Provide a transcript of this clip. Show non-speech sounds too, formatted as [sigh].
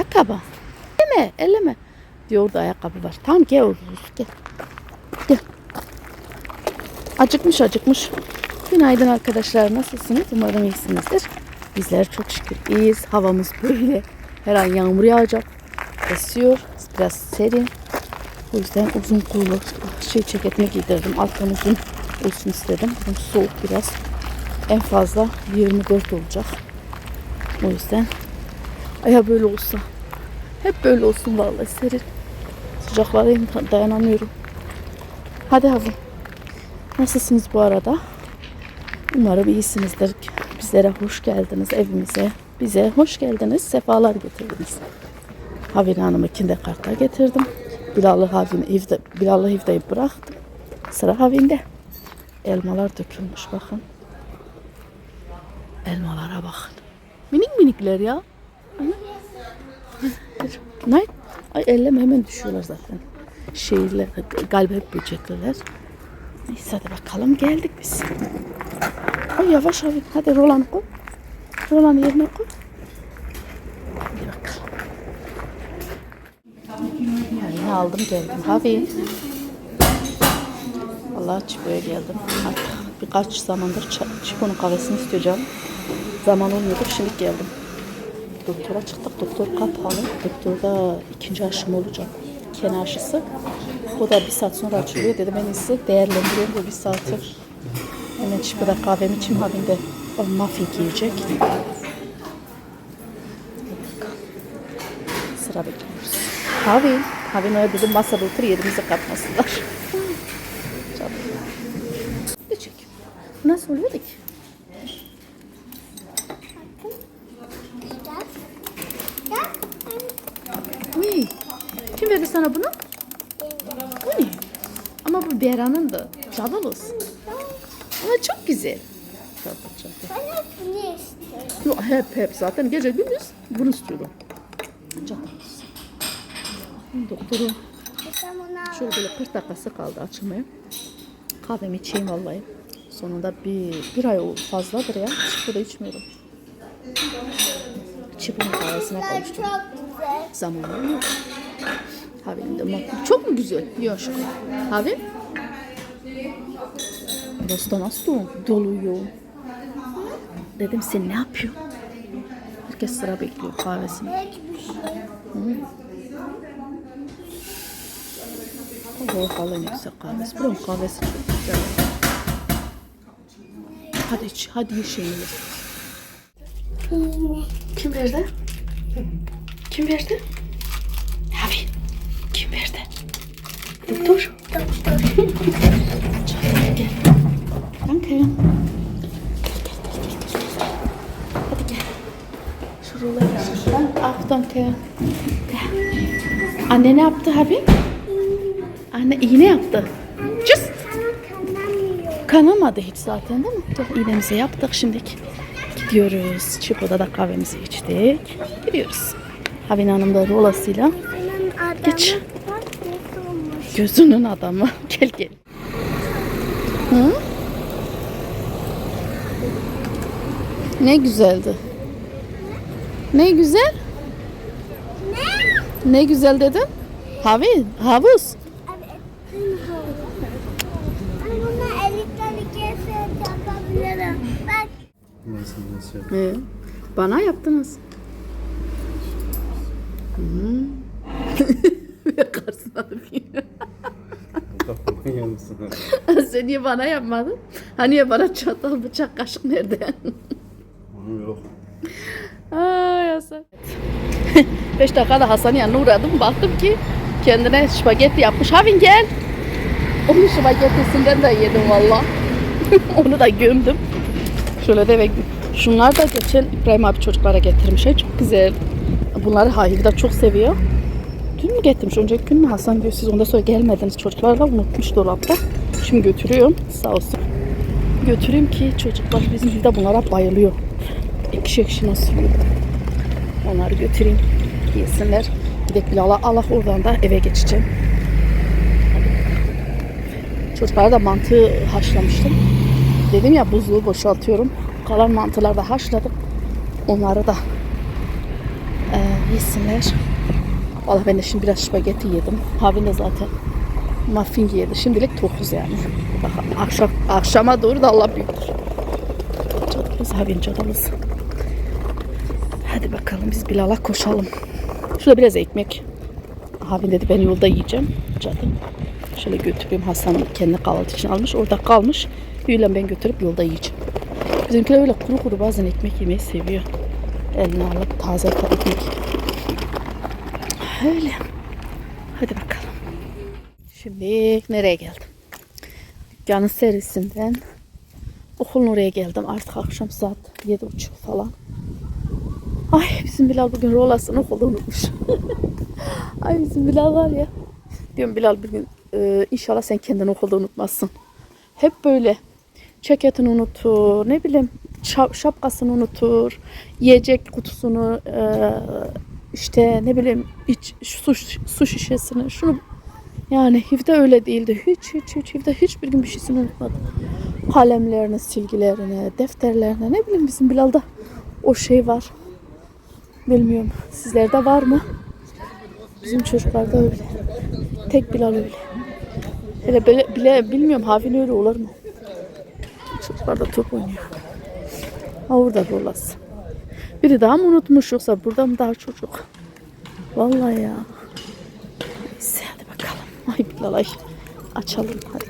Ayakkabı. Elleme, elleme. Diyor orada ayakkabı var. Tamam gel oğlum, gel. Gel. Acıkmış acıkmış. Günaydın arkadaşlar. Nasılsınız? Umarım iyisinizdir. Bizler çok şükür iyiyiz. Havamız böyle. Her an yağmur yağacak. Esiyor. Biraz serin. O yüzden uzun kollu şey ceketimi giydirdim. Alttan uzun olsun istedim. Soğuk biraz. En fazla 24 olacak. O yüzden ya böyle olsa. Hep böyle olsun vallahi serin. Sıcaklara dayanamıyorum. Hadi havum. Nasılsınız bu arada? Umarım iyisinizdir. Bizlere hoş geldiniz evimize. Bize hoş geldiniz. Sefalar getirdiniz. Havin Hanım'ı kindergarten'a getirdim. Bilal'ı Havin evde, Bilal'ı evde bıraktım. Sıra Havin'de. Elmalar dökülmüş bakın. Elmalara bakın. Minik minikler ya. Nay, ay elleme hemen düşüyorlar zaten. Şeyler, galiba hep böcekliler. Neyse hadi bakalım geldik biz. Ay yavaş abi. Hadi Roland koy. Roland'ı yerine koy. Hadi bakalım. Yani aldım geldim. Abi. Vallahi Çipo'ya geldim. Artık birkaç zamandır Çipo'nun kahvesini isteyeceğim. Zaman olmuyordu. Şimdi geldim. Doktora çıktık. Doktor kapalı. Doktorda ikinci aşım olacak. Ken aşısı. O da bir saat sonra açılıyor. Dedim en iyisi değerlendiriyorum bu bir saati. Hemen Çipo'da kahvemi içeyim. Abim de o muffin giyecek. Sıra bekliyoruz. Abi, abim öyle dedim masada otur çek? Bu Nasıl oluyordu ki? Kim verdi sana bunu? Bu ne? Ama bu Bera'nın da. Olsun. Ama çok güzel. Çok çok. Ben hep bunu istiyorum. Yok hep hep zaten gece gündüz bunu istiyorum. Olsun. Doktoru şöyle böyle 40 dakikası kaldı açılmaya. Kahvemi içeyim vallahi. Sonunda bir, bir ay fazladır ya. Çipo da içmiyorum. Kahvesine Çok kavuştum. Zamanım yok. Havim de makbul. Çok mu güzel? Yok. Havim? Burası da nasıl dolu? doluyor? Dedim sen ne yapıyorsun? Herkes sıra bekliyor kahvesini. Şey. Oh vallahi ne güzel kahvesi. Buranın kahvesi çok güzel. Hadi iç, hadi ye şeyini ye. Kim verdi? Kim verdi? Abi, kim verdi? Doktor. Doktor. gel. Danke. Gel, gel, gel, gel, gel. Hadi gel. Şu rulayı. Ah, danke. Gel. Anne ne yaptı abi? Anne iğne yaptı. Kanamıyor. Kanamadı hiç zaten değil mi? İğnemizi yaptık şimdilik. Gidiyoruz. Çipo'da da kahvemizi içtik. Gidiyoruz. Havin Hanım da rolasıyla Geç. gözünün adamı. [laughs] gel gel. Hı? Ne güzeldi. Ne güzel? Ne? Ne güzel dedin? Havin, havuz. Evet. Nasıl? Ee, bana yaptınız. Hmm. Yakarsın abi. Kafama yanısın. Sen niye bana yapmadın? Hani ya bana çatal, bıçak, kaşık nerede? Onu yok. Ay Hasan. [laughs] Beş dakikada Hasan'ın yanına uğradım. Baktım ki kendine spagetti yapmış. Havin gel. Onun spagettisinden de yedim valla. [laughs] Onu da gömdüm. Şöyle de ve şunlar da geçen İbrahim abi çocuklara getirmiş. Ay, Çok güzel. Bunları Hayri de çok seviyor. Dün mü getirmiş? Önceki gün mü Hasan diyor siz ondan sonra gelmediniz çocuklarla unutmuş dolapta. Şimdi götürüyorum sağ olsun. Götüreyim ki çocuklar bizim evde bunlara bayılıyor. Ekşi ekşi nasıl. Onları götüreyim yesinler. Gidek Bilal'a Allah oradan da eve geçeceğim. Çocuklara da mantı haşlamıştım. Dedim ya buzluğu boşaltıyorum. Kalan mantıları da haşladım. Onları da Ee, yesinler. Valla ben de şimdi biraz spagetti yedim. Havin de zaten muffin yedi. Şimdilik tokuz yani. Bakalım akşam, akşama doğru da Allah büyüktür. Cadımız, Havin cadımız. Hadi bakalım biz Bilal'a koşalım. Şurada biraz ekmek. Havin dedi ben yolda yiyeceğim. Cadım. Şöyle götüreyim. Hasan kendi kahvaltı için almış. Orada kalmış. Yüyle ben götürüp yolda yiyeceğim. Bizimkiler öyle kuru kuru bazen ekmek yemeyi seviyor. Eline alıp taze ekmek. Öyle. Hadi bakalım. Şimdi nereye geldim? Dükkanın serisinden okulun oraya geldim. Artık akşam saat yedi buçuk falan. Ay bizim Bilal bugün rolasını okulda unutmuş. [laughs] Ay bizim Bilal var ya. Diyorum Bilal bir gün e, inşallah sen kendini okulda unutmazsın. Hep böyle ceketini unutur, ne bileyim şap- şapkasını unutur, yiyecek kutusunu, e, işte ne bileyim iç, su, su şişesini, şunu yani Hivde öyle değildi. Hiç hiç hiç Hivde hiçbir gün bir şeysini unutmadı. Kalemlerini, silgilerini, defterlerini ne bileyim bizim Bilal'da o şey var. Bilmiyorum. Sizlerde var mı? Bizim çocuklarda öyle. Tek Bilal öyle. Hele bile, bile bilmiyorum Havin öyle olur mu? Çocuklar top oynuyor. Ha orada da olası. Biri daha mı unutmuş yoksa burada mı daha çocuk? Vallahi ya. Neyse hadi bakalım. Ay Bilal ay. Açalım hadi.